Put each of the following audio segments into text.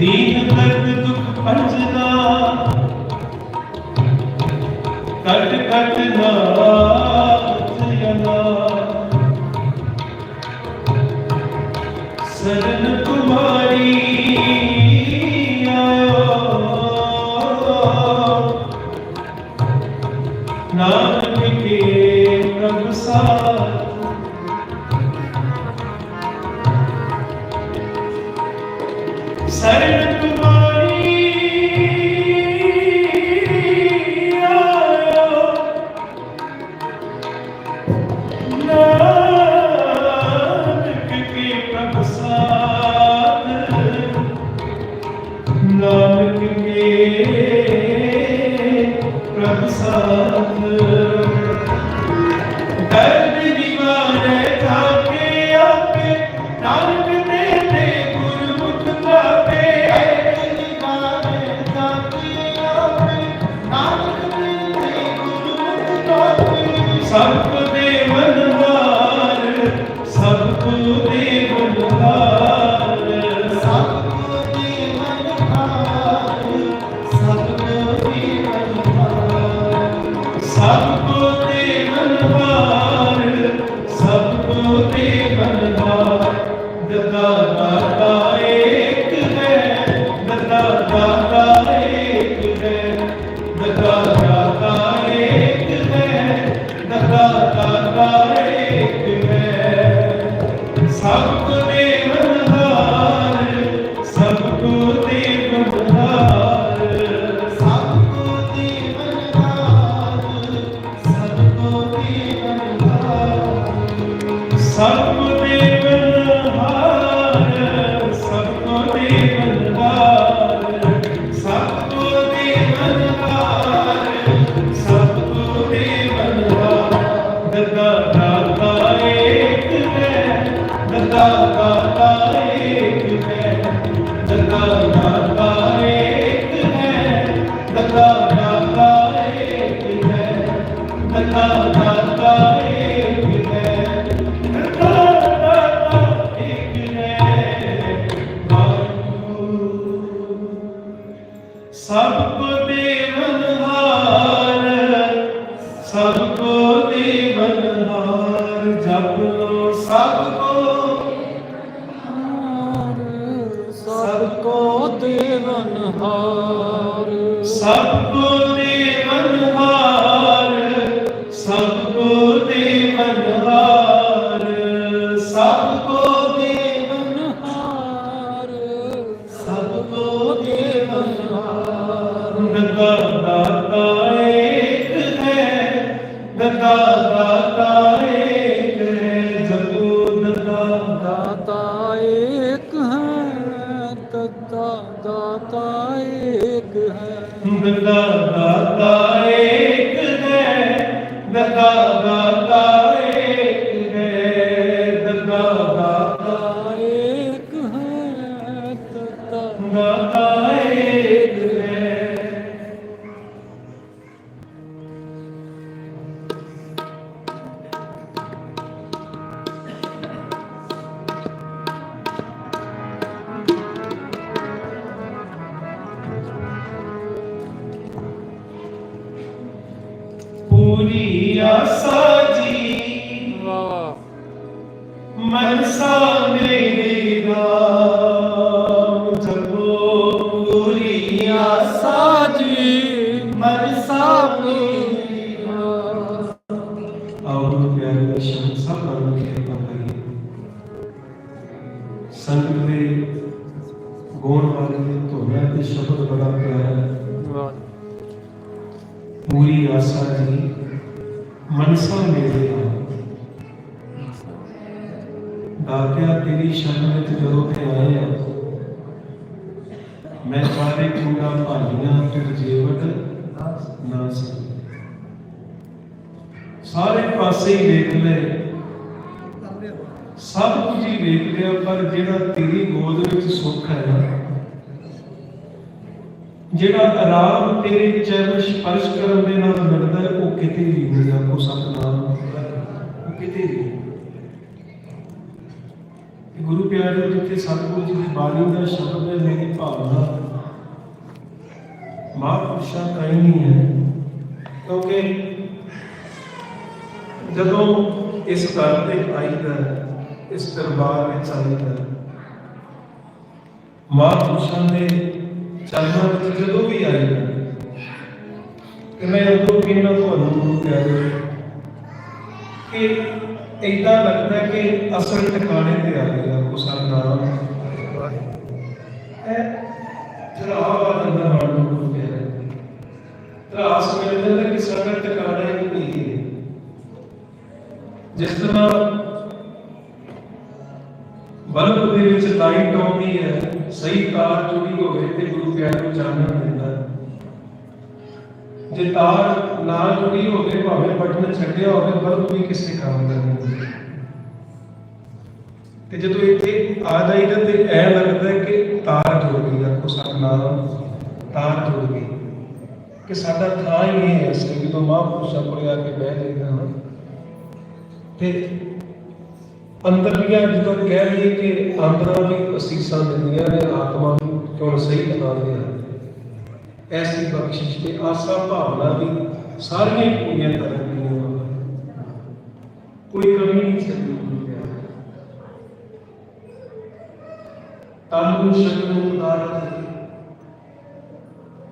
ਦੀਨ ਭਗਤ ਦੁਖ ਪੰਜਦਾ। ਕਟ ਕਟ ਨਾਥ ਜਨਾ ਸਰਨ ਕੁਮਾਰੀ ਆਇਓ। ਨਾਨਕ ਕੇ ਪ੍ਰਭ ਸਾ yandım Son Bye. ਮਨਸਾ ਮੇਰੇ ਰਾਮ ਦਾਤਿਆ ਤੇਰੀ ਸ਼ਰਨ ਵਿੱਚ ਜਦੋਂ ਤੇ ਆਏ ਆ, ਮੈਂ ਸਾਰੇ ਕੁੰਡਾ ਭਾਲੀਆਂ ਤੇ ਜੀਵਤ ਨਾ ਸੀ। ਸਾਰੇ ਪਾਸੇ ਹੀ ਵੇਖ ਲਏ। ਸਭ ਕੁਝ ਹੀ ਵੇਖ ਲਿਆ, ਪਰ ਜਿਹੜਾ ਤੇਰੀ ਗੋਦ ਵਿੱਚ ਸੁੱਖ ਹੈ ਨਾ ਜਿਹੜਾ ਆਰਾਮ ਤੇਰੇ ਚਰਨ ਸਪਰਸ਼ ਕਰਨ ਦੇ ਨਾਲ ਮਿਲਦਾ ਹੈ ਉਹ ਕਿਤੇ ਨਹੀਂ ਆ ਕੋ ਸਤਨਾਮ ਉਹ ਕਿਤੇ ਨਹੀਂ। ਗੁਰੂ ਪਿਆਰੇ ਜਿੱਥੇ ਸਤਿਗੁਰੂ ਜੀ ਦੀ ਬਾਣੀ ਦਾ ਸ਼ਬਦ ਹੈ ਮੇਰੀ ਭਾਵਨਾ ਮਹਾਂਪੁਰਸ਼ਾਂ ਕਈ ਨਹੀਂ ਹੈ ਕਿਉਂਕਿ ਜਦੋਂ ਇਸ ਘਰ ਤੇ ਆਈਦਾ ਇਸ ਦਰਬਾਰ ਵਿੱਚ ਆਈਦਾ ਹੈ, ਮਹਾਂਪੁਰਸ਼ਾਂ ਦੇ ਚਰਨਾਂ ਵਿੱਚ ਜਦੋਂ ਵੀ ਆਈਦਾ ਕਿ ਮੈਂ ਉਦੋਂ ਕਿੰਨਾ ਤੁਹਾਨੂੰ ਗੁਰੂ ਪਿਆਰੇ ਕਿ ਏਦਾਂ ਲੱਗਦਾ ਕਿ ਅਸਲ ਟਿਕਾਣੇ ਤੇ ਆ ਗਿਆ ਉਹ ਸਾਡਾ ਨਾਮ। ਹੈ ਜਰਾਵਾ ਦਾ ਨਾਮ ਗੁਰੂ ਪਿਆਰੇ ਤਰਾਸ ਮਿਲ ਕਿ ਸਾਡਾ ਟਿਕਾਣਾ ਹੀ ਨਹੀਂ ਹੈ। ਜਿਸ ਤਰ੍ਹਾਂ ਬਲਬ ਦੇ ਵਿੱਚ ਲਾਈਟ ਆਉਂਦੀ ਹੈ ਸਹੀ ਤਾਰ ਜੁੜੀ ਹੋਵੇ ਤੇ ਗੁਰੂ ਪਿਆਰੇ ਨੂੰ ਚਾਨਣ ਦਿੰਦਾ। ਜੇ ਤਾਰ ਨਾ ਜੁੜੀ ਹੋਵੇ, ਭਾਵੇਂ ਬਟਨ ਛੱਡਿਆ ਹੋਵੇ ਬਲਬ ਵੀ ਕਿਸੇ ਕੰਮ ਦਾ ਨਹੀਂ ਤੇ ਜਦੋਂ ਇੱਥੇ ਆ ਜਾਈਦਾ ਤੇ ਐ ਲੱਗਦਾ ਕਿ ਤਾਰ ਜੁੜ ਗਈ, ਆਖੋ ਸਤਨਾਮ, ਤਾਰ ਜੁੜ ਗਈ। ਕਿ ਸਾਡਾ ਥਾਂ ਹੀ ਇਹ ਹੈ ਅਸਲ ਜਦੋਂ ਮਹਾਂਪੁਰਸ਼ਾਂ ਕੋਲ ਆ ਕੇ ਬਹਿ ਜਾਈਦਾ ਤੇ ਅੰਦਰਲੀਆਂ ਜਦੋਂ ਕਹਿ ਲਈਏ ਕਿ ਅੰਦਰਾਂ ਵੀ ਅਸੀਸਾਂ ਦਿੰਦੀਆਂ ਨੇ, ਆਤਮਾ ਵੀ ਕਿਉਂ ਸਹੀ ਦਿਖਾਉਂਦੇ ਹਨ ਐਸੀ ਬਖਸ਼ਿਸ਼ ਤੇ ਆਸਾ ਭਾਵਨਾ ਵੀ ਸਾਰੀਆਂ ਹੀ ਪੂਰੀਆਂ ਕਰਨ ਦੀਆਂ ਕੋਈ ਕਮੀ ਨਹੀਂ ਛੱਡੀ ਗੁਰੂ ਪਿਆਰੇ ਤਨ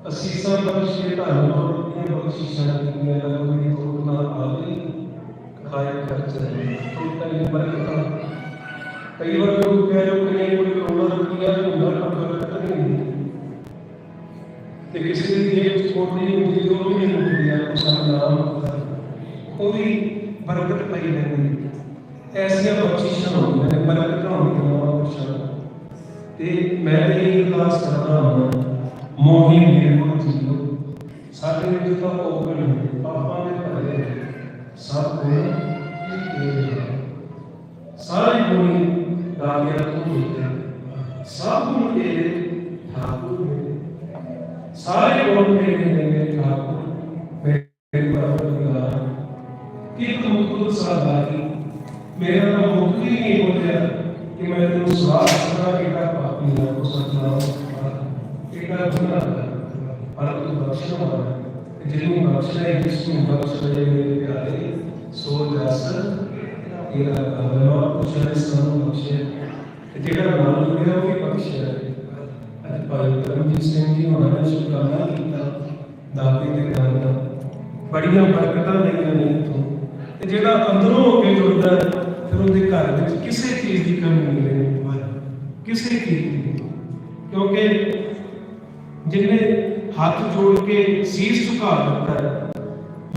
ਅਸੀਸਾਂ ਬਖਸ਼ੇ ਧਨ ਰੋਟੀਆਂ ਬਖਸ਼ਿਸ਼ਾਂ ਦੀਆਂ ਲਗੋਈ ਕੋਟ ਨਾ ਆਵੇ। قائم کرتے ہیں ان کا یہ برکت کئی بار لوگ کہہ رہے کہ یہ کوئی کرونا روڈر کیا تو گھر کا برکت نہیں کہ کسی نے یہ چھوڑنے مجھے جو بھی نہیں دیا نام کوئی برکت پائی نہیں ایسیا بخششاں ہوئی ہیں برکت کہ ہیں بخشاں تے میں نے یہ خاص کرنا ہوں موہی میرے کو جیو میں جو کا اوپن ہے سب کوئی تیرے سارے کوئی تو ہوتے سب کوئی تیرے ٹھاکر میرے سارے لوگ میرے میرے ٹھاکر۔ میرے پروردگار کہ تو خود سا باقی میرا تو مکتی نہیں ہو گیا کہ میں تو سوال کرنا بیٹا پاپی نہ ہو سکتا ہوں بیٹا گناہ پر تو بخشنا جنوں بخشے جس کو بخشے ਜਿਹਨੂੰ ਬਖਸ਼ਣਾ ਹੈ ਜਿਸ ਨੂੰ ਬਖਸ਼ਣਾ ਹੈ ਮੇਰੇ ਪਿਆਰੇ ਸੋ ਜਸ ਤੇਰਾ ਕਦਮਾ ਪੁੱਛਣ ਸਾਨੂੰ ਬਖਸ਼ੇ ਜਿਹੜਾ ਦੇ ਦਾਨ ਬੜੀਆਂ ਬਰਕਤਾਂ ਲਈਆਂ ਨੇ ਇੱਥੋਂ। ਤੇ ਜਿਹੜਾ ਅੰਦਰੋਂ ਹੋ ਕੇ ਜੁੜਦਾ, ਫਿਰ ਉਹਦੇ ਘਰ ਵਿੱਚ ਕਿਸੇ ਚੀਜ਼ ਦੀ ਕਮੀ ਨਹੀਂ ਰਹਿੰਦੀ। ਕਿਸੇ ਚੀਜ਼ ਦੀ ਕਿਉਂਕਿ ਜਿਹਨੇ ਹੱਥ ਜੋੜ ਕੇ ਸੀਸ ਝੁਕਾ ਦਿੱਤਾ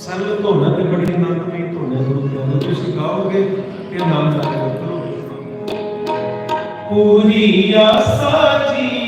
ਸਰਲ ਧੋਣਾ ਤੇ ਬੜੀ ਆਨੰਦਮਈ ਧੋਣਾ ਗੁਰੂ ਪਿਆਰੇ ਤੁਸੀਂ ਗਾਓਗੇ ਤੇ ਆਨੰਦ ਆਏਗਾ ਕਰੋ। ਪੂਰੀ ਆਸਾ ਜੀ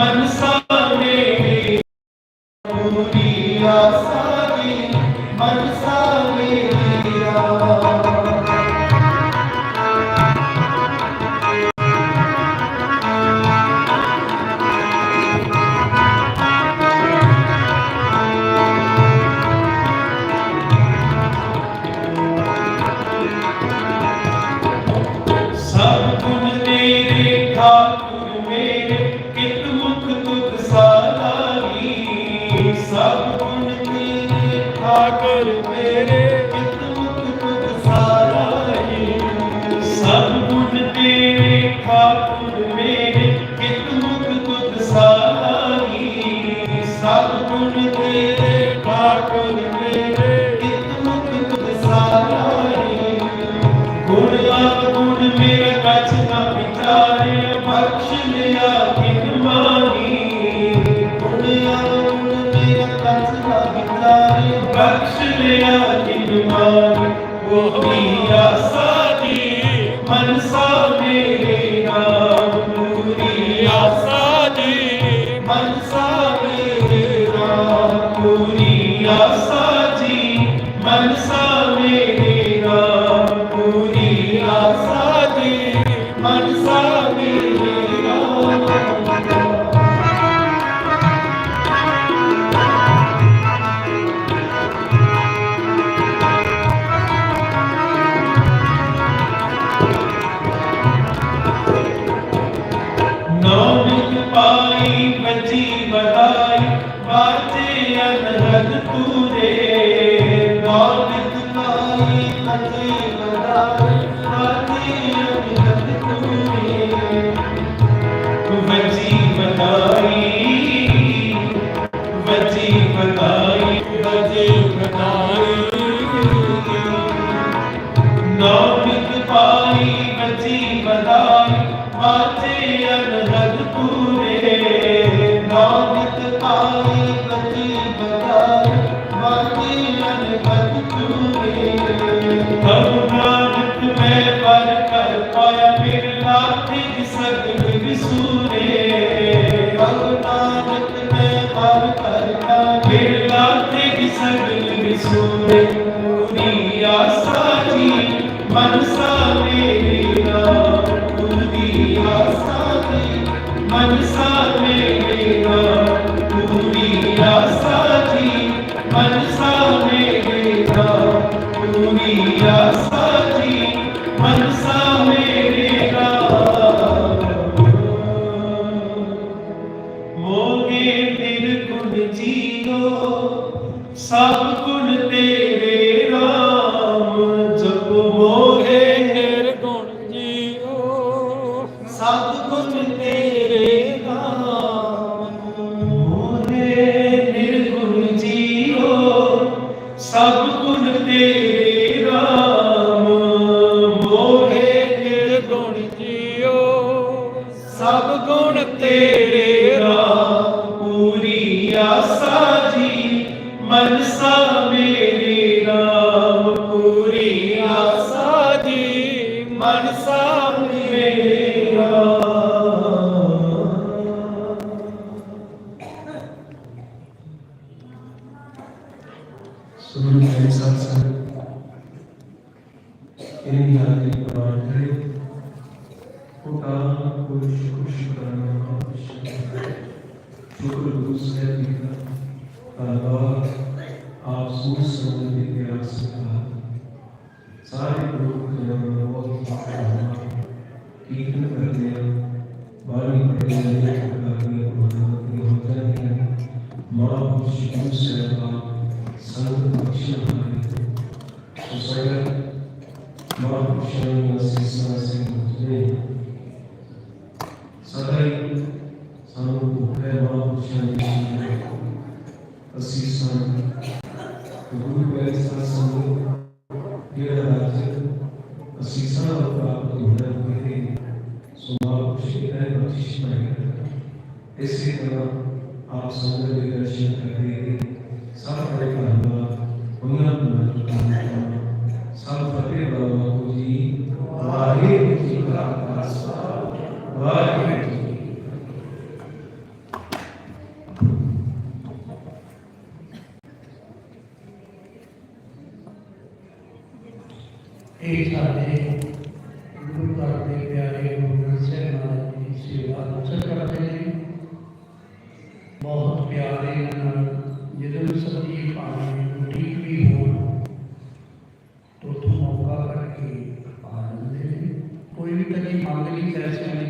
by Mr. ਬੱਜੀ ਬਹਾਈ ਬਾਤੇ ਅਨਹਦ ਤੂੰ ਮਨਸਾ ਮੇਰੀ ਮਨਸਾ डेरा पूरी आसा जी मनसा Czy sobie mam کوئی بھی کبھی مانگنی جیسے نہیں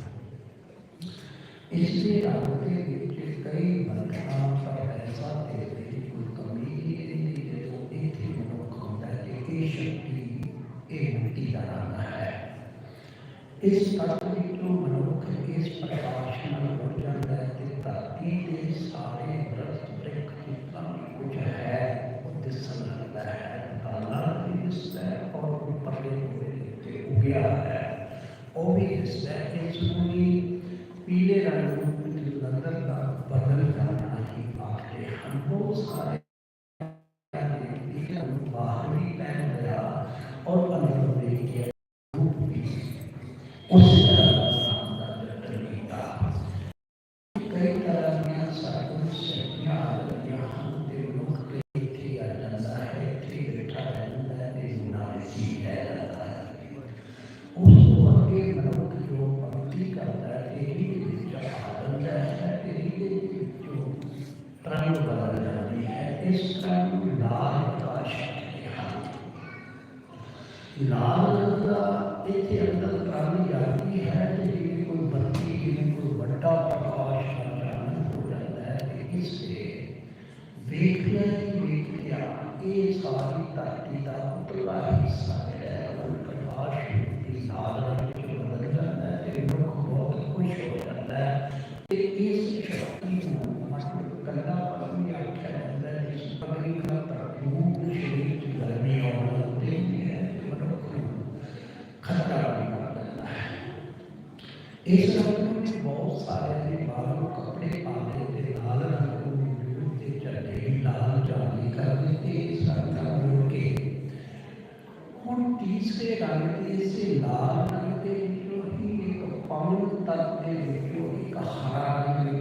اس سے آگے کے کئی برکتوں کا ایسا دیتے ہیں کوئی کمی ہی نہیں دیتے تو ایک ہی منوق ہوتا ہے کہ یہ شکتی ایک مٹی لگانا ہے۔ اس پرتی تو منوق اس پرکاشن میں ہو جانتا ہے کہ پرتی کے سارے درست برک کی کمی کچھ ہے وہ دسل لگتا ہے۔ بالا بھی اس ہے اور وہ پرلے ہوئے دیتے ہو گیا ہے۔ وہ بھی اس ہے اس میں بھی پیلے رنگ نظر کا بدل کرنا ہی بات ہے۔ ہم کو سارے باہر بھی پہن گیا اور اندر میں کیا اس چھوٹا بڑا شرجانہ ہو جاتا ہے۔ اس سے دیکھنا ہی دیکھ یہ ساری تحقیقات پلا حصہ ہے اور کلاش کی حالت بدل جاتا ہے لیکن بہت خوش ہو جاتا ہے اس شکتی کو مطلب کلا بہت سارے نیپال کپڑے پالے تھے لال رنگ کے چلے لال جانے کرتے تھے سرتا مڑ کے۔ ہوں تیسرے رنگ کے اسے لال رنگ کے جو ہی، ایک پاؤں تک کے جو ایک ہرا رنگ